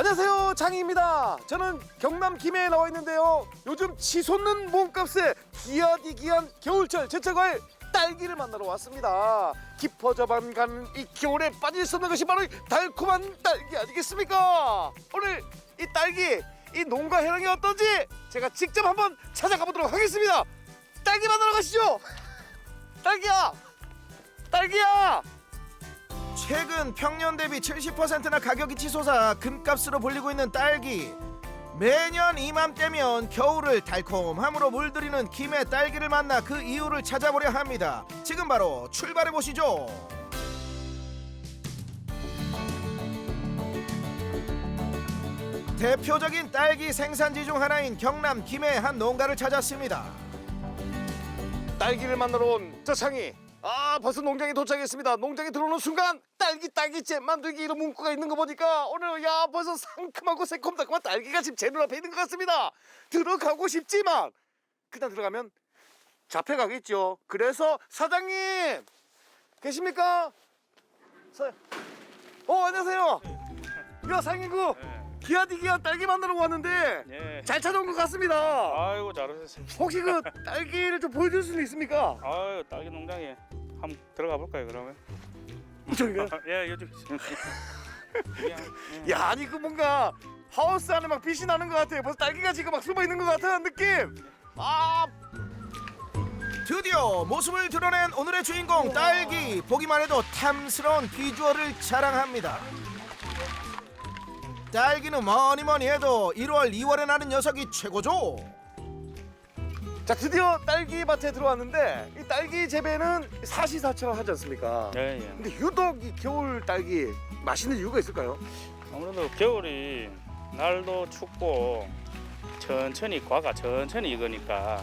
안녕하세요 장희입니다. 저는 경남 김해에 나와 있는데요. 요즘 치솟는 몸값에 기아디기한 겨울철 제철과일 딸기를 만나러 왔습니다. 깊어져만 가는 이 겨울에 빠질 수 없는 것이 바로 이 달콤한 딸기 아니겠습니까? 오늘 이 딸기 이 농가 해랑이 어떤지 제가 직접 한번 찾아가 보도록 하겠습니다. 딸기 만나러 가시죠. 딸기야! 딸기야 최근 평년 대비 70%나 가격이 치솟아 금값으로 불리고 있는 딸기. 매년 이맘때면 겨울을 달콤함으로 물들이는 김해 딸기를 만나 그 이유를 찾아보려 합니다. 지금 바로 출발해 보시죠. 대표적인 딸기 생산지 중 하나인 경남 김해 한 농가를 찾았습니다. 딸기를 만나러 온 저창이 아 벌써 농장에 도착했습니다 농장에 들어오는 순간 딸기 딸기 잼 만들기 이런 문구가 있는 거 보니까 오늘 야 벌써 상큼하고 새콤달콤한 딸기가 지금 제 눈앞에 있는 것 같습니다 들어가고 싶지만 그냥 들어가면 잡혀가겠죠 그래서 사장님 계십니까? 사... 어 안녕하세요 야 사장님 그 기아디기한 딸기 만나러 왔는데 예. 잘 찾아온 것 같습니다 아이고 잘하셨어요. 혹시 그 딸기를 좀 보여줄 수 있습니까? 아유 딸기 농장에 한번 들어가 볼까요 그러면? 저기가? 예 요즘. 예. 야 아니 그 뭔가 하우스 안에 막 빛이 나는 것 같아요. 벌써 딸기가 지금 막 숨어 있는 것 같은 느낌. 아 드디어 모습을 드러낸 오늘의 주인공 딸기 보기만 해도 탐스러운 비주얼을 자랑합니다 딸기는 뭐니 뭐니 해도 1월 2월에 나는 녀석이 최고죠 자 드디어 딸기 밭에 들어왔는데 이 딸기 재배는 사시사철 하지 않습니까? 예 예. 근데 유독 이 겨울 딸기 맛있는 이유가 있을까요? 아무래도 겨울이 날도 춥고 천천히 과가 천천히 익으니까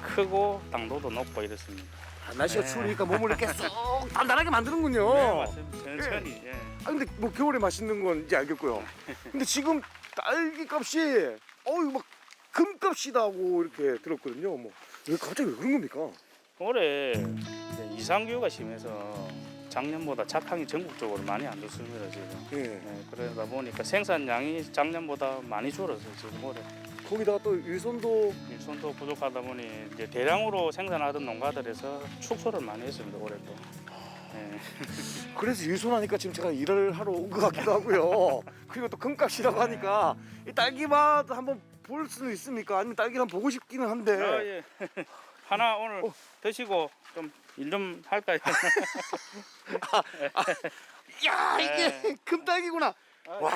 크고 당도도 높고 이렇습니다. 아, 날씨가 네. 추우니까 몸을 이렇게 쏙 단단하게 만드는군요. 네 맞습니다. 천천히. 예. 아 근데 뭐 겨울에 맛있는 건 이제 알겠고요. 근데 지금 딸기 값이 어유 막 금값이다 고 이렇게 들었거든요. 뭐 왜 갑자기 왜 그런 겁니까? 올해 이제 이상기후가 심해서 작년보다 작황이 전국적으로 많이 안 좋습니다 지금. 예. 네, 그러다 보니까 생산량이 작년보다 많이 줄었어요 지금 올해. 거기다가 또 일손도 일손도 부족하다 보니 이제 대량으로 생산하던 농가들에서 축소를 많이 했습니다 올해도. 네. 그래서 일손하니까 지금 제가 일을 하러 온 것 같기도 하고요. 그리고 또 금값이라고 하니까 이 딸기 맛 한번 볼 수는 있습니까? 아니면 딸기를 한번 보고 싶기는 한데. 아, 예. 하나 오늘 어. 드시고 좀 일 좀 할까요? 야 이게 네. 금딸기구나. 와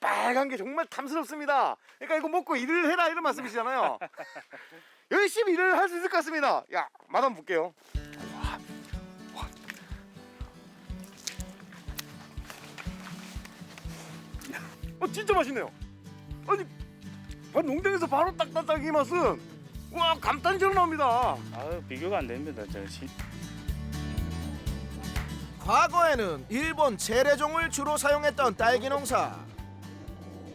빨간 게 정말 탐스럽습니다. 그러니까 이거 먹고 일을 해라 이런 말씀이시잖아요. 열심히 일을 할 수 있을 것 같습니다. 야맛 한번 볼게요. 어 진짜 맛있네요. 아니 아, 농장에서 바로 딱난 딸기 맛은 와 감탄처럼 나옵니다. 아유 비교가 안 됩니다. 저 시, 과거에는 일본 재래종을 주로 사용했던 딸기 농사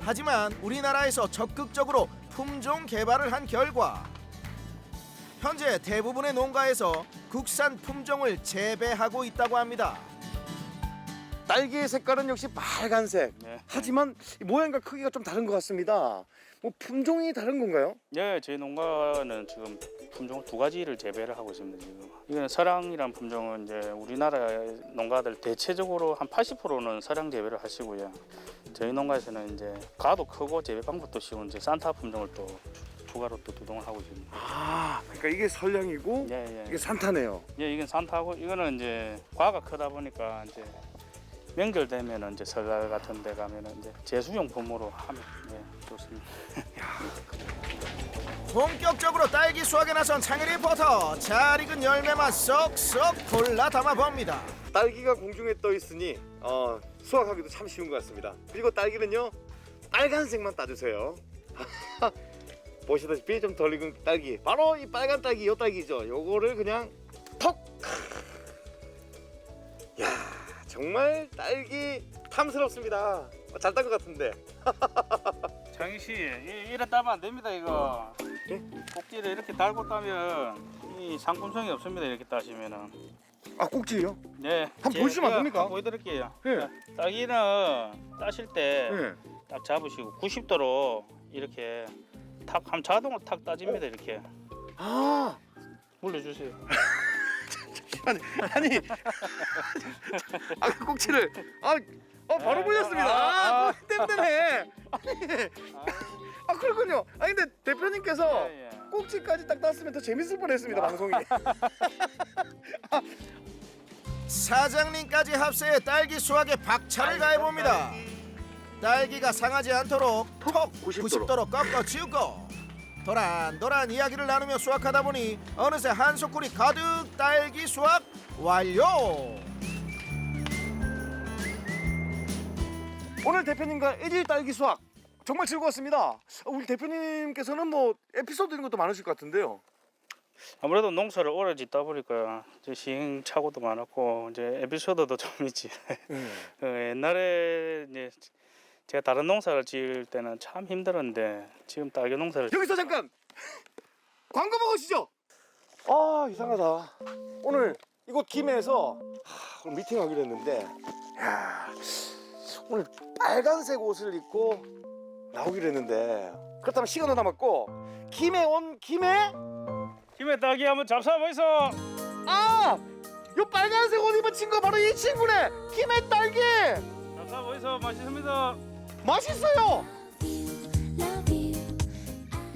하지만 우리나라에서 적극적으로 품종 개발을 한 결과 현재 대부분의 농가에서 국산 품종을 재배하고 있다고 합니다. 딸기의 색깔은 역시 빨간색. 네. 하지만 이 모양과 크기가 좀 다른 것 같습니다. 뭐 품종이 다른 건가요? 예, 저희 농가는 지금 품종 두 가지를 재배를 하고 있습니다. 지금 이거는 서랑이란 품종은 이제 우리나라 농가들 대체적으로 한 80%는 서랑 재배를 하시고요. 저희 농가에서는 이제 가도 크고 재배 방법도 쉬운 이제 산타 품종을 또 추가로 또 두동을 하고 있습니다. 아, 그러니까 이게 설량이고 예, 예. 이게 산타네요. 예, 이건 산타고 이거는 이제 과가 크다 보니까 이제 되면은 이제 설날 같은 데 가면은 이제 제수용품으로 하면 예, 좋습니다. 본격적으로 딸기 수확에 나선 창희 리포터 잘 익은 열매만 쏙쏙 골라 담아 봅니다. 딸기가 공중에 떠 있으니 어, 수확하기도 참 쉬운 것 같습니다. 그리고 딸기는요 빨간색만 따주세요. 보시다시피 좀 덜 익은 딸기, 바로 이 빨간 딸기, 요 딸기죠. 요거를 그냥 톡. 정말 딸기 탐스럽습니다. 어, 잘딴 것 같은데. 장희 씨, 이- 이래 따면 안 됩니다 이거. 예? 꼭지를 이렇게 달고 따면 이 상품성이 없습니다 이렇게 따시면은. 아 꼭지요? 네. 한번 제- 보여주시면 안 됩니까? 한번 보여드릴게요. 예. 자, 딸기는 따실 때딱 네. 잡으시고 90도로 이렇게 탁 한 자동으로 탁 따집니다 이렇게 아 물려주세요. 아니 아니 아 꼭지를 아, 아 바로 아, 보였습니다. 아, 아, 아. 그거 때문에 아니 아 그렇군요. 아 근데 대표님께서 예, 예. 꼭지까지 딱 땄으면 더 재밌을 뻔했습니다 방송이. 사장님까지 합세해 딸기 수확에 박차를 가해봅니다. 딸기가 상하지 않도록 톡 90도로. 90도로 꺾어 지우고 도란도란 이야기를 나누며 수확하다 보니 어느새 한 소쿠리 가득 딸기 수확 완료. 오늘 대표님과 일일 딸기 수확 정말 즐거웠습니다. 아, 우리 대표님께서는 뭐 에피소드 이런 것도 많으실 것 같은데요. 아무래도 농사를 오래 짓다 보니까 이제 시행착오도 많았고 이제 에피소드도 좀 있지. 어, 옛날에 이제 제가 다른 농사를 지을 때는 참 힘들었는데 지금 딸기 농사를 여기서 잠깐 광고 먹으시죠. 아 이상하다. 오늘 이곳 김해에서 하, 오늘 미팅하기로 했는데 야, 오늘 빨간색 옷을 입고 나오기로 했는데 그렇다면 시간도 남았고 김해 온 김해 김에 딸기 한번 잡숴보이소. 아! 요 빨간색 옷 입은 친구 바로 이 친구네 김해 딸기 잡숴보이소 맛있습니다. 맛있어요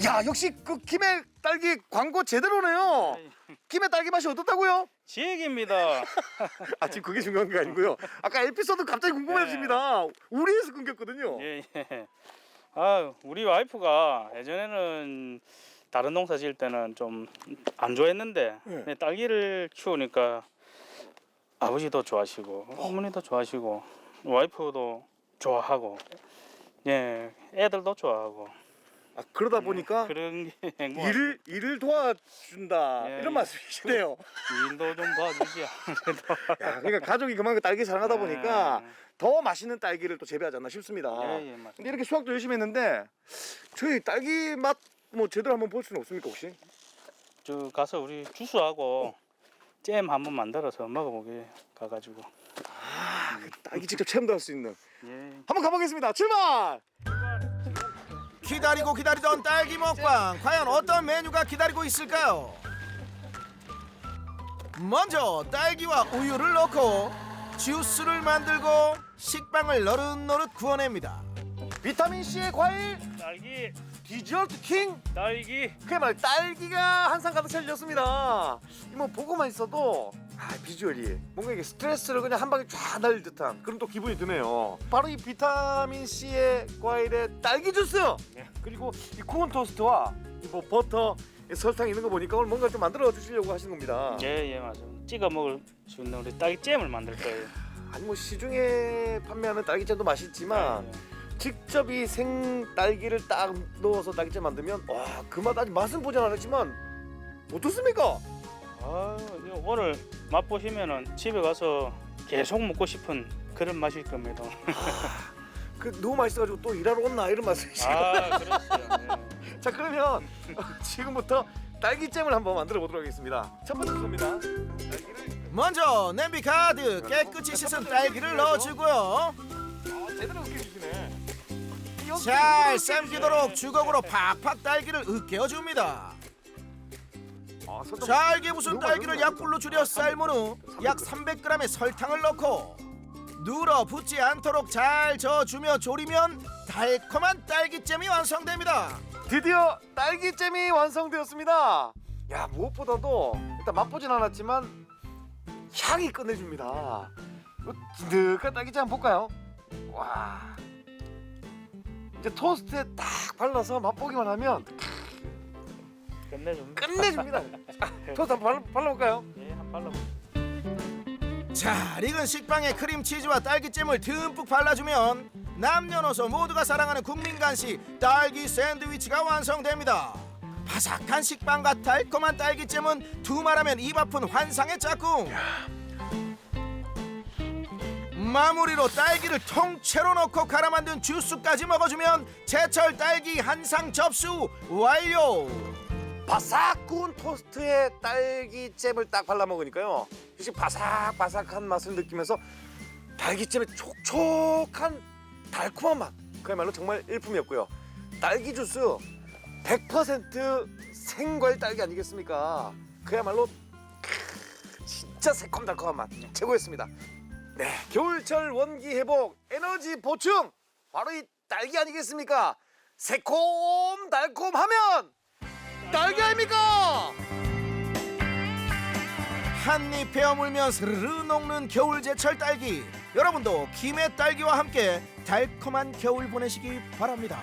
야 역시 그 김해 딸기 광고 제대로네요 김해 딸기 맛이 어떻다고요? 지액입니다. 아 지금 그게 중요한 게 아니고요 아까 에피소드 갑자기 궁금해집니다 우리에서 끊겼거든요 예, 예. 아, 우리 와이프가 예전에는 다른 농사 지을 때는 좀 안 좋아했는데 네. 근데 딸기를 키우니까 아버지도 좋아하시고 어머니도 좋아하시고 와이프도 좋아하고 예, 애들도 좋아하고 아 그러다 보니까 그런 게 행복. 일을 일을 도와준다 예, 이런 예. 말씀이시네요 일도 좀 도와주지 아무래도. 야, 그러니까 가족이 그만큼 딸기 사랑하다 보니까 더 맛있는 딸기를 또 재배하지 않나 싶습니다 예, 예, 맞습니다. 근데 이렇게 수확도 열심히 했는데 저희 딸기 맛 뭐 제대로 한번 볼 수는 없습니까 혹시? 저 가서 우리 주스하고 잼 한번 만들어서 먹어보게 가가지고 아, 그 딸기 직접 체험도 할 수 있는 예. 한번 가보겠습니다 출발! 기다리고 기다리던 딸기 먹방 과연 어떤 메뉴가 기다리고 있을까요? 먼저 딸기와 우유를 넣고 주스를 만들고 식빵을 노릇노릇 구워냅니다. 비타민C의 과일 딸기, 디저트 킹 딸기. 그야말로 딸기가 한 상 가득 차려졌습니다 이뭐 보고만 있어도 아 비주얼이 뭔가 이게 스트레스를 그냥 한 방에 쫙 날릴 듯한 그런 또 기분이 드네요 바로 이 비타민C의 과일의 딸기 주스 네. 그리고 이 코온 토스트와 이뭐 버터 이 설탕 있는 거 보니까 오늘 뭔가 좀 만들어 주시려고 하시는 겁니다 예, 예, 맞아요. 찍어 먹을 수 있는 우리 딸기 잼을 만들 거예요. 아니 뭐 시중에 판매하는 딸기잼도 맛있지만 예, 예. 직접 이 생 딸기를 딱 넣어서 딸기잼 만들면 와 그 맛 아직 맛은 보진 않았지만 어떻습니까? 아, 이거 오늘 맛보시면은 집에 가서 계속 먹고 싶은 그런 맛일 겁니다. 그 너무 맛있어가지고 또 일하러 온나 이런 말씀이시죠? 아, 그렇어요. 예. 자 그러면 지금부터 딸기잼을 한번 만들어 보도록 하겠습니다. 첫 번째 소입니다. 딸기를 먼저 냄비 가득 깨끗이 씻은 딸기를 넣어주고요. 아, 제대로 으깨주시네. 잘 삶기도록 주걱으로 팍팍 딸기를 으깨어줍니다. 아, 잘게 부순 딸기를 약불로 줄여 삶은 후 약 300g의 설탕을 넣고 눌어 붙지 않도록 잘 저어주며 졸이면 달콤한 딸기잼이 완성됩니다. 드디어 딸기잼이 완성되었습니다. 야 무엇보다도 일단 맛보진 않았지만 향이 끝내줍니다. 이거 진득한 딸기잼 한번 볼까요? 와 이제 토스트에 딱 발라서 맛보기만 하면 끝내줍니다. 끝내줍니다. 토스트 한번 발라, 발라볼까요? 예, 한 발라보세요. 잘 익은 식빵에 크림치즈와 딸기잼을 듬뿍 발라주면 남녀노소 모두가 사랑하는 국민 간식 딸기 샌드위치가 완성됩니다. 바삭한 식빵과 달콤한 딸기잼은 두말하면 입 아픈 환상의 짝꿍. 마무리로 딸기를 통째로 넣고 갈아 만든 주스까지 먹어주면 제철 딸기 한 상 접수 완료. 바삭 구운 토스트에 딸기잼을 딱 발라 먹으니까요. 역시 바삭바삭한 맛을 느끼면서 딸기잼의 촉촉한 달콤한 맛. 그야말로 정말 일품이었고요. 딸기 주스 100% 생과일 딸기 아니겠습니까? 그야말로 크, 진짜 새콤달콤한 맛 최고였습니다. 네, 겨울철 원기 회복, 에너지 보충 바로 이 딸기 아니겠습니까? 새콤 달콤 하면 딸기 아닙니까? 한입 베어물며 스르르 녹는 겨울 제철 딸기 여러분도 김의 딸기와 함께 달콤한 겨울 보내시기 바랍니다